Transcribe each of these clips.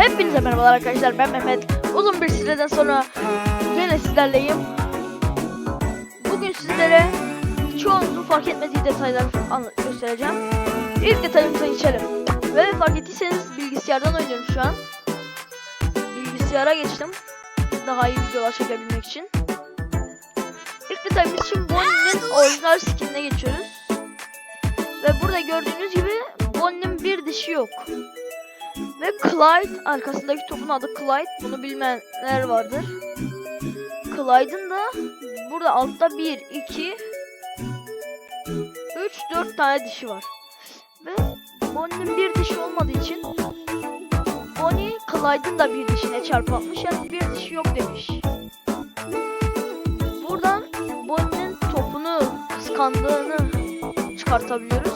Hepinize merhabalar arkadaşlar ben Mehmet. Uzun bir süreden sonra yine sizlerleyim. Bugün sizlere çoğunuzun fark etmediği detaylar anla- göstereceğim. İlk detayımıza geçelim. Ve fark ettiyseniz bilgisayardan oynuyorum şu an. Bilgisayara geçtim. Daha iyi videolar çekebilmek için. İlk detayımız için Bonnie'nin orijinal skinine geçiyoruz. Ve burada gördüğünüz gibi Bonnie'nin bir dişi yok. Ve Clyde arkasındaki topun adı Clyde. Bunu bilmeyenler vardır. Clyde'ın da burada altta 1, 2, 3, 4 tane dişi var. Ve Bonnie'nin bir dişi olmadığı için Bonnie Clyde'ın da bir dişine çarpmış. Yani bir dişi yok demiş. Buradan Bonnie'nin topunu kıskandığını çıkartabiliyoruz.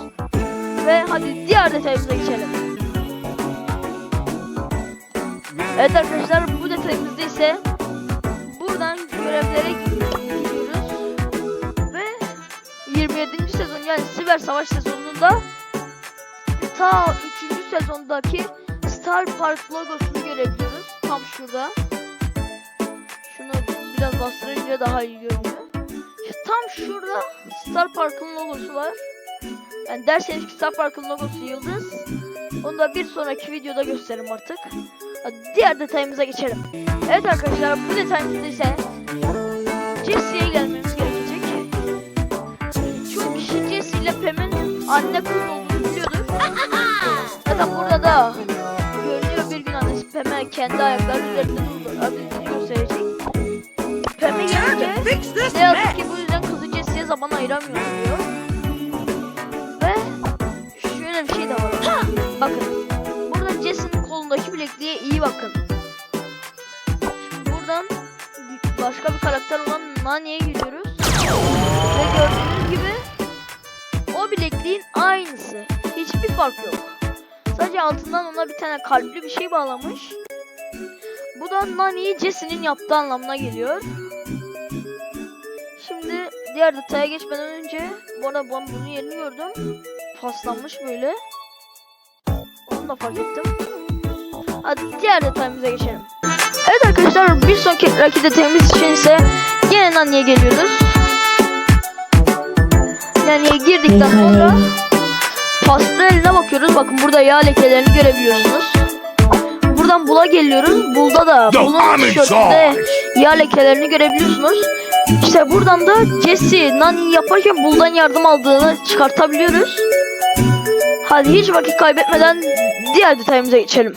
Ve hadi diğer detayımıza geçelim. Evet arkadaşlar bu detayımızda ise buradan görevlere gidiyoruz ve 27. sezon yani Siber Savaş sezonunda ta 3. sezondaki Star Park logosunu görebiliyoruz tam şurada. Şunu biraz bastırınca daha iyi görünüyor. Tam şurada Star Park'ın logosu var. Yani derseniz ki Star Park'ın logosu yıldız. Onu da bir sonraki videoda gösteririm artık. Diğer detayımıza geçelim. Evet arkadaşlar bu detayımızda ise Jesse'ye gelmemiz gerekecek. Çoğu kişi Jesse ile Pam'in anne kız olduğunu biliyordur. Zaten burada da görünüyor bir gün annesi Pam'e kendi ayakları üzerinde durabildiğini gösterecek. Pam'e gelince ne yazık ki bu yüzden kızı Jesse'ye zaman ayıramıyor diyor. Ve şöyle bir şey de var. Bakın. Kolundaki bilekliğe iyi bakın. Buradan başka bir karakter olan Nani'ye gidiyoruz. Ve gördüğünüz gibi o bilekliğin aynısı. Hiçbir fark yok. Sadece altından ona bir tane kalpli bir şey bağlamış. Bu da Nani'yi Jesse'nin yaptığı anlamına geliyor. Şimdi diğer detaya geçmeden önce bu arada ben bunun yerini gördüm. Paslanmış böyle. Onu da fark ettim. Hadi diğer detayımıza geçelim. Evet arkadaşlar bir sonraki rakip detayımız için ise yine Nani'ye geliyoruz. Nani'ye girdikten sonra pasteline bakıyoruz. Bakın burada yağ lekelerini görebiliyorsunuz. Buradan Bul'a geliyoruz. Bul'da da Onyx tişörtünde yağ lekelerini görebiliyorsunuz. İşte buradan da Jesse Nani yaparken Bul'dan yardım aldığını çıkartabiliyoruz. Hadi hiç vakit kaybetmeden diğer detayımıza geçelim.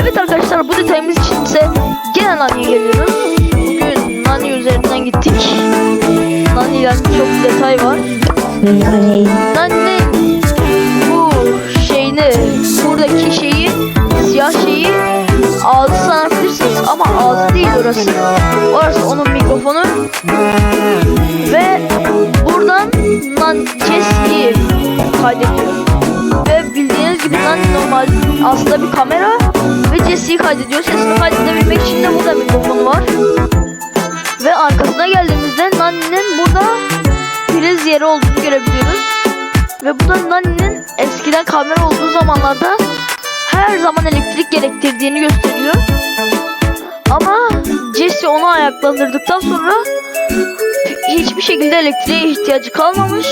Evet arkadaşlar bu detayımız için ise gene Nani'ye geliyoruz. Bugün Nani üzerinden gittik. Nani'den çok detay var. Nani'nin bu şeyini, buradaki şeyi, siyah şeyi ağzı sanabilirsiniz ama ağzı değil orası. Ve buradan Nan Jesse'yi kaydediyor. Ve bildiğiniz gibi Nani normal aslında bir kamera ve Jesse'yi kaydediyor. Sesini kaydedebilmek için de burada mikrofonu var. Ve arkasına geldiğimizde Nani'nin burada priz yeri olduğunu görebiliyoruz. Ve bu da Nani'nin eskiden kamera olduğu zamanlarda her zaman elektrik gerektirdiğini gösteriyor. Ama Jesse onu ayaklandırdıktan sonra hiçbir şekilde elektriğe ihtiyacı kalmamış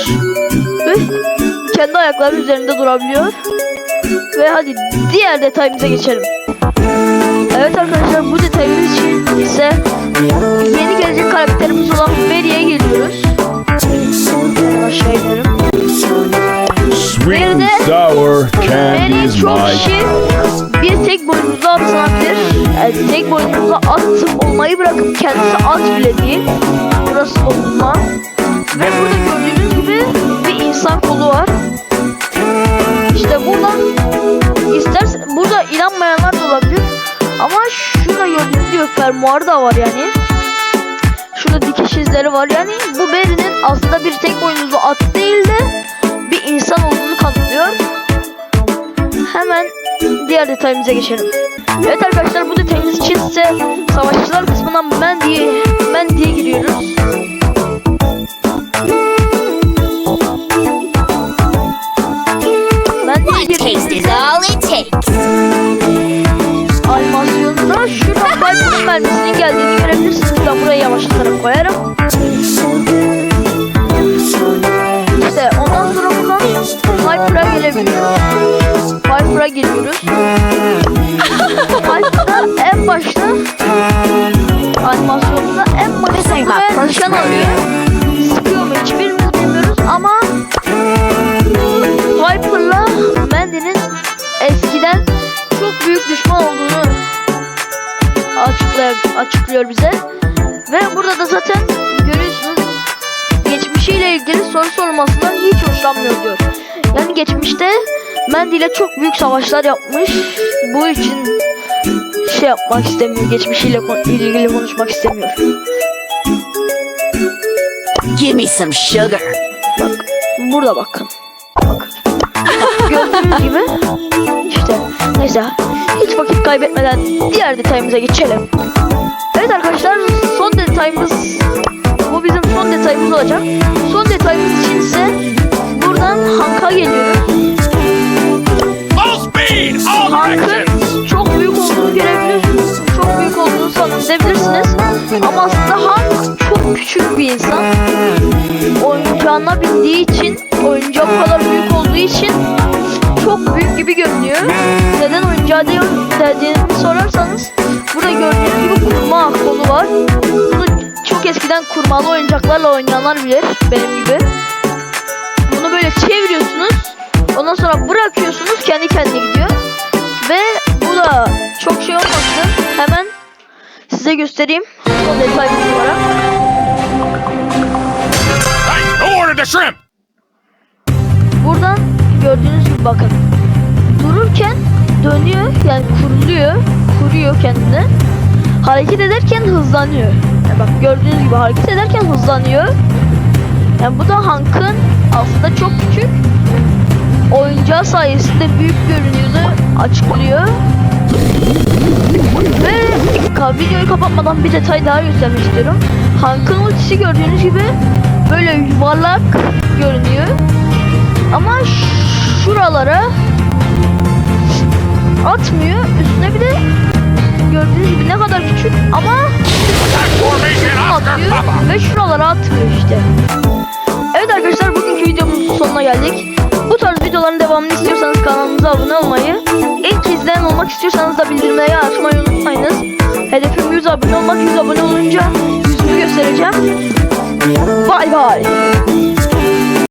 ve kendi ayakları üzerinde durabiliyor. Ve hadi diğer detayımıza geçelim. Evet arkadaşlar bu detayımız için ise yeni gelecek karakterimiz olan Mary'e olmayı bırakıp kendisi at bile değil. Burası olma. Ve burada gördüğünüz gibi bir insan kolu var. İşte buradan istersen burada inanmayanlar da olabilir. Ama şurada gördüğünüz gibi fermuarı da var yani. Şurada dikiş izleri var. Yani bu Mary'nin aslında bir tek boynuzlu at değil de bir insan olduğunu kanıtlıyor. Hemen diğer detayımıza geçelim. Evet arkadaşlar bu detayımız için savaşçılar kısmından Mandy'ye Mandy'ye giriyoruz. Açıklıyor bize. Ve burada da zaten görüyorsunuz geçmişiyle ilgili soru sorulmasından hiç hoşlanmıyor diyor. Yani geçmişte Mandy ile çok büyük savaşlar yapmış. Bu için şey yapmak istemiyor. Geçmişiyle ilgili konuşmak istemiyor. Give me some sugar. Bak burada bakın. Bak. Gördüğünüz gibi işte neyse hiç vakit kaybetmeden diğer detayımıza geçelim. Evet arkadaşlar son detayımız bu bizim son detayımız olacak. Son detayımız için ise buradan Hank'a geliyoruz. Hank'ın çok büyük olduğunu görebiliyorsunuz. Çok büyük olduğunu sanabilirsiniz. Ama aslında Hank çok küçük bir insan. Oyuncağına bindiği için, oyuncağı bu kadar büyük olduğu için çok büyük gibi görünüyor. Neden oyuncağı değil dediğimi sorarsanız burada gördüğünüz gibi kurma kolu var. Bunu çok eskiden kurmalı oyuncaklarla oynayanlar bilir benim gibi. Bunu böyle çeviriyorsunuz. Ondan sonra bırakıyorsunuz kendi kendine gidiyor. Ve bu da çok şey olmasın. Hemen size göstereyim. O detaylı olarak. Buradan gördüğünüz bakın. Dururken dönüyor yani kuruluyor. Kuruyor kendini. Hareket ederken hızlanıyor. Yani bak gördüğünüz gibi hareket ederken hızlanıyor. Yani bu da Hank'ın aslında çok küçük oyuncağı sayesinde büyük görünüyordu açıklıyor. Ve videoyu kapatmadan bir detay daha göstermek istiyorum. Hank'ın ultisi gördüğünüz gibi böyle yuvarlak küçük ama atıyor ve şuralara atmıyor işte. Evet arkadaşlar bugünkü videomuzun sonuna geldik. Bu tarz videoların devamını istiyorsanız kanalımıza abone olmayı, ilk izleyen olmak istiyorsanız da bildirimleri açmayı unutmayınız. Hedefim 100 abone olmak, 100 abone olunca yüzümü göstereceğim. Bay bay.